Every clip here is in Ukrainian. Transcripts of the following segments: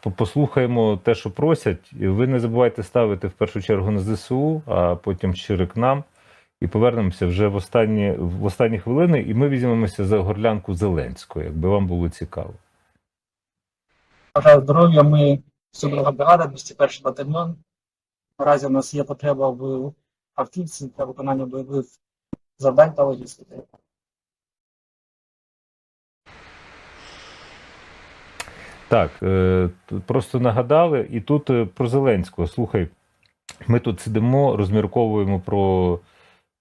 по- послухаємо те, що просять. Ви не забувайте ставити в першу чергу на ЗСУ, а потім щиро к нам. І повернемося вже в останні, в останні хвилини, і ми візьмемося за горлянку Зеленського, якби вам було цікаво. Бажаю здоров'я. Ми 102 бригада, 201 батальйон. Наразі у нас є потреба в автівці для виконання бойових завдань та логістики. Так, е, просто нагадали, і тут е, про Зеленського. Слухай, ми тут сидимо, розмірковуємо про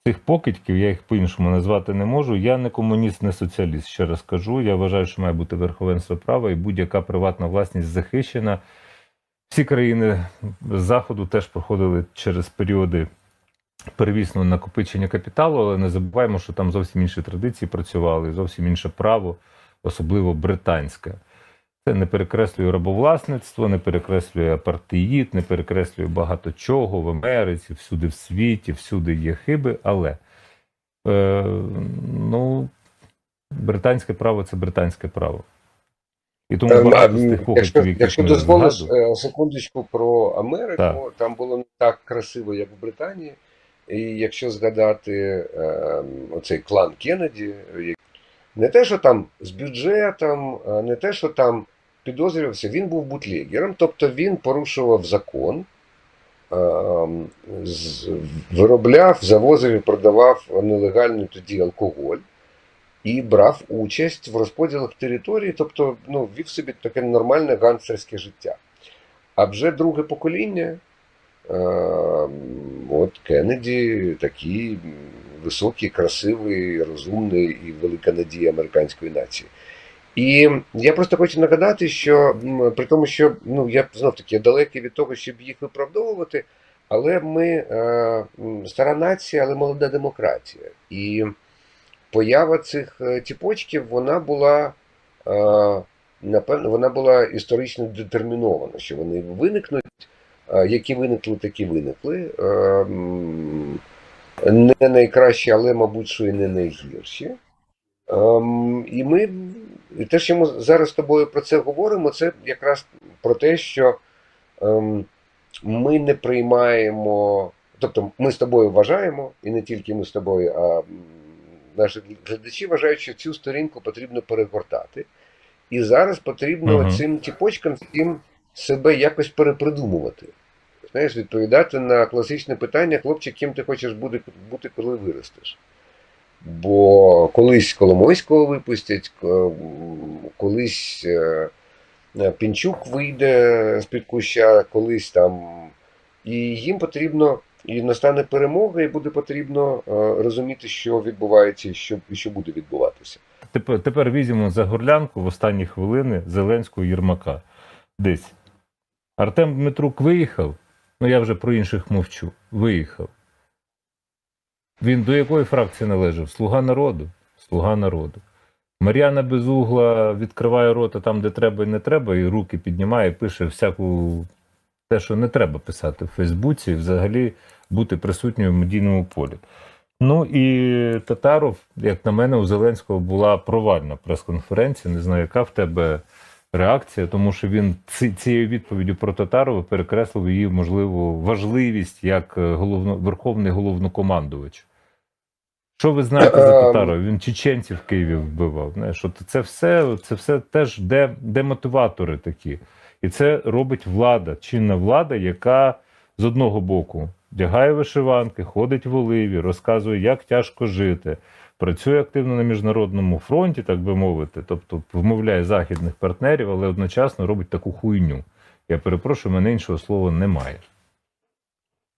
цих покидьків, я їх по-іншому назвати не можу. Я не комуніст, не соціаліст. Ще раз кажу. Я вважаю, що має бути верховенство права і будь-яка приватна власність захищена. Всі країни Заходу теж проходили через періоди первісного накопичення капіталу, але не забуваємо, що там зовсім інші традиції працювали, зовсім інше право, особливо британське. Це не перекреслює рабовласництво, не перекреслює апартеїд, не перекреслює багато чого в Америці, всюди в світі, всюди є хиби, але е, ну, британське право це британське право. І тому Ем, багато а, з тих Якщо, покидьків, якщо дозволиш згадували, е, секундочку про Америку, Так. там було не так красиво, як в Британії. І якщо згадати е, оцей клан Кеннеді, не те, що там з бюджетом, е, не те, що там підозрювався, він був бутлегером, тобто він порушував закон, е, виробляв, завозив і продавав нелегальний тоді алкоголь. І брав участь в розподілах території, тобто ну, вів собі таке нормальне гангстерське життя. А вже друге покоління, е, от Кеннеді, такий м, високий, красивий, розумний і велика надія американської нації. І я просто хочу нагадати, що при тому, що ну, я знов таки далекий від того, щоб їх виправдовувати, але ми е, стара нація, але молода демократія. І поява цих е, тіпочків вона була е, напевно вона була історично детермінована, що вони виникнуть, е, які виникли, такі виникли. Не найкращі, але, мабуть, що і не найгірші. Ем, І ми і те, що ми зараз з тобою про це говоримо, це якраз про те, що ем, ми не приймаємо, тобто ми з тобою вважаємо, і не тільки ми з тобою, а наші глядачі вважають, що цю сторінку потрібно перегортати. І зараз потрібно Мгм. цим тіпочкам всім себе якось перепридумувати. Знаєш, відповідати на класичне питання, хлопче, ким ти хочеш бути, бути коли виростеш. Бо колись Коломойського випустять, колись е, е, Пінчук вийде з-під куща, колись там. І їм потрібно, і настане перемога, і буде потрібно е, розуміти, що відбувається і що, і що буде відбуватися. Тепер, тепер візьмемо за горлянку в останні хвилини Зеленського Єрмака. Десь. Артем Дмитрук виїхав, ну я вже про інших мовчу. Виїхав. Він до якої фракції належав? Слуга народу. Слуга народу. Мар'яна Безугла відкриває рота там, де треба і не треба, і руки піднімає, пише всяку те, що не треба писати в Фейсбуці, і взагалі бути присутньою в медійному полі. Ну і Татаров, як на мене, у Зеленського була провальна прес-конференція. Не знаю, яка в тебе реакція, тому що він цією відповіддю про Татарова перекреслив її можливу важливість як е, головно, верховний головнокомандувач. Що ви знаєте за Ем. Татарова? Він чеченців в Києві вбивав. Знаєш, от це все, це все теж де, демотиватори такі. І це робить влада, чинна влада, яка з одного боку вдягає вишиванки, ходить в оливі, розказує, як тяжко жити, працює активно на міжнародному фронті, так би мовити, тобто вмовляє західних партнерів, але одночасно робить таку хуйню. Я перепрошую, мене іншого слова немає.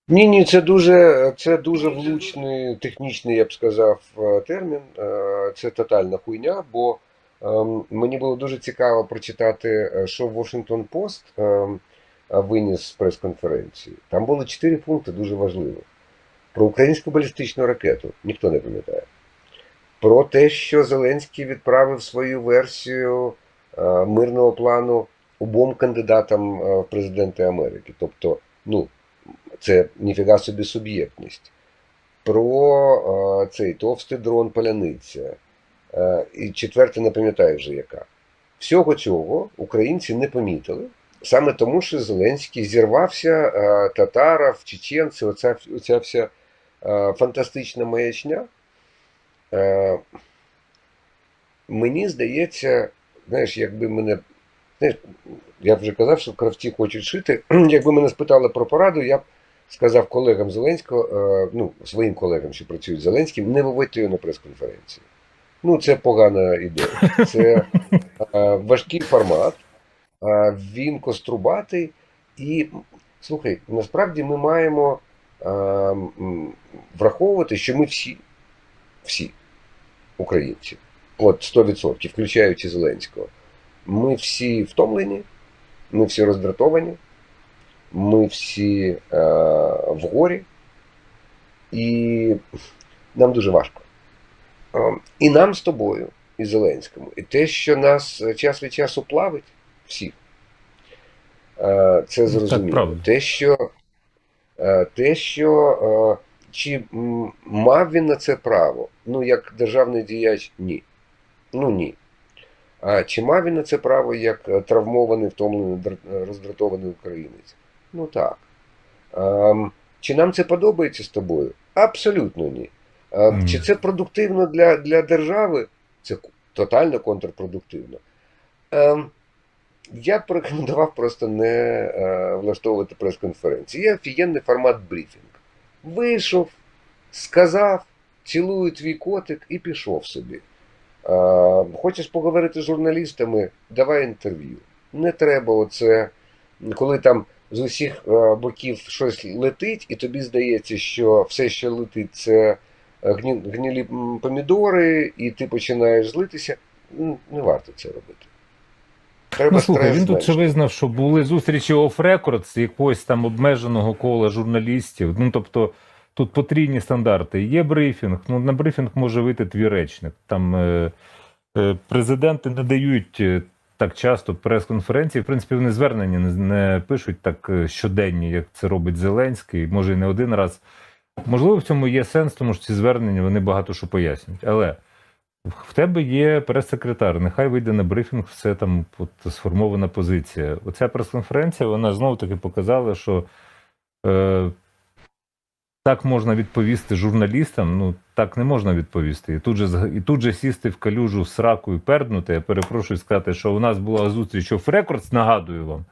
Ні, ні, це дуже, це дуже влучний технічний, я б сказав, е, термін. Е, Це тотальна хуйня, бо ем, мені було дуже цікаво прочитати, е, що Washington Post ем, виніс з прес-конференції. Там було чотири пункти дуже важливі. Про українську балістичну ракету ніхто не пам'ятає. Про те, що Зеленський відправив свою версію мирного плану обом кандидатам в президенти Америки. Тобто, ну, це ніфіга собі суб'єктність. Про цей товстий дрон Поляниця. І четверте, не пам'ятаю вже яка. Всього цього українці не помітили. Саме тому, що Зеленський зірвався, е, татаров, чеченці, оця, оця вся е, фантастична маячня. Е, мені здається, знаєш, якби мене. Знаєш, я вже казав, що кравці хочуть шити. Якби мене спитали про пораду, я б сказав колегам Зеленського, ну, своїм колегам, що працюють з Зеленським, не виводьте його на прес-конференцію. Ну, це погана ідея. Це важкий формат, він кострубатий. І слухай, насправді ми маємо е, враховувати, що ми всі, всі українці, от 100%, включаючи Зеленського, ми всі втомлені, ми всі роздратовані, ми всі е, в горі, і нам дуже важко. Е, І нам з тобою, і Зеленському. І те, що нас е, час від часу плавить, всіх, е, це зрозуміло. правда. те, що, е, те, що е, чи мав він на це право? Ну, як державний діяч, ні. Ну ні. А чи мав він на це право як травмований, втомлений, роздратований українець? Ну так. Ем, чи нам це подобається з тобою? Абсолютно ні. Е, Чи це продуктивно для, для держави? Це тотально контрпродуктивно. Я б порекомендував просто не е, влаштовувати прес-конференції. Є офігенний формат брифінг. Вийшов, сказав, цілую твій котик і пішов собі. Е, хочеш поговорити з журналістами, давай інтерв'ю. Не треба оце, коли там з усіх е, боків щось летить, і тобі здається, що все, що летить, це е, гні, гнілі помідори, і ти починаєш злитися. Не варто це робити. Треба Ну, слухай, він тут ще визнав, що були зустрічі оф-рекорд з якогось там обмеженого кола журналістів. Ну, тобто, тут потрійні стандарти. Є брифінг, ну на брифінг може вийти твій речник. Там е, е, президенти не дають е, так часто прес-конференції. В принципі, вони звернення не, не пишуть так е, щоденні, як це робить Зеленський, може і не один раз. Можливо, в цьому є сенс, тому що ці звернення вони багато що пояснюють. Але в тебе є прес-секретар, нехай вийде на брифінг, все там от, сформована позиція. Оця прес-конференція, вона знову таки показала, що е, так можна відповісти журналістам, ну так не можна відповісти. І тут же, і тут же сісти в калюжу з сраку і перднути, я перепрошую сказати, що у нас була зустріч оф рекордс, нагадую вам.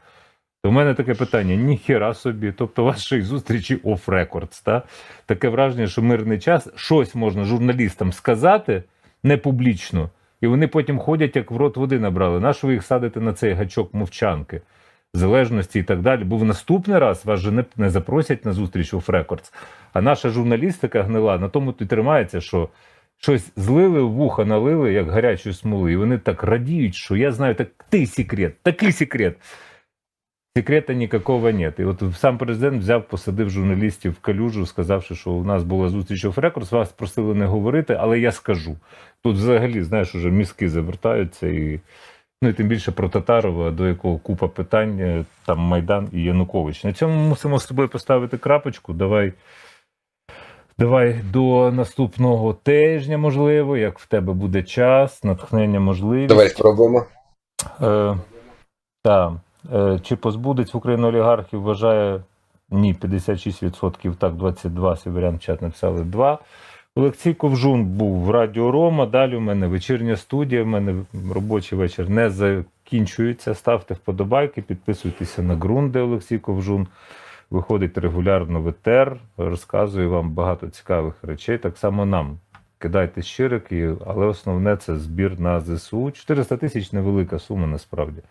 То в мене таке питання: ніхіра собі. Тобто, й зустрічі оф рекордс, та? Таке враження, що мирний час щось можна журналістам сказати не публічно, і вони потім ходять, як в рот води набрали. Нащо ви їх садите на цей гачок мовчанки, залежності і так далі? Бо в наступний раз вас же не, не запросять на зустріч оф рекордс. А наша журналістика гнила на тому і тримається, що щось злили в вуха, налили, як гарячої смоли, і вони так радіють, що я знаю так, такий секрет, такий секрет. Секрета ніякого нет. І от сам президент взяв, посадив журналістів в калюжу, сказавши, що у нас була зустріч оф рекордс, вас просили не говорити, але я скажу. Тут взагалі, знаєш, уже мізки завертаються і. Ну і тим більше про Татарова, до якого купа питань, е, там Майдан і Янукович. На цьому мусимо з тобою поставити крапочку. Давай, давай до наступного тижня, можливо, як в тебе буде час, натхнення, можливість. Давай спробуємо. Е, та, е, чи позбудеться Україна олігархів, вважає ні, 56%, так, 22, Сіверян в чат написали 2. Олексій Ковжун був в Радіо Рома. Далі у мене вечірня студія. У мене робочий вечір не закінчується. Ставте вподобайки, підписуйтеся на ґрунт, Олексій Ковжун. Виходить регулярно в ЕТР, розказує вам багато цікавих речей. Так само нам. Кидайте щирики, але основне це збір на ЗСУ. 400 тисяч невелика сума насправді.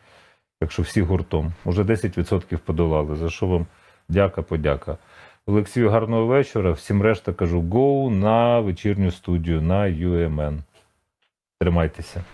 Якщо всі гуртом. Уже 10% подолали. За що вам дяка, подяка. Олексію, гарного вечора. Всім решта кажу: гоу на вечірню студію на UMN. Тримайтеся.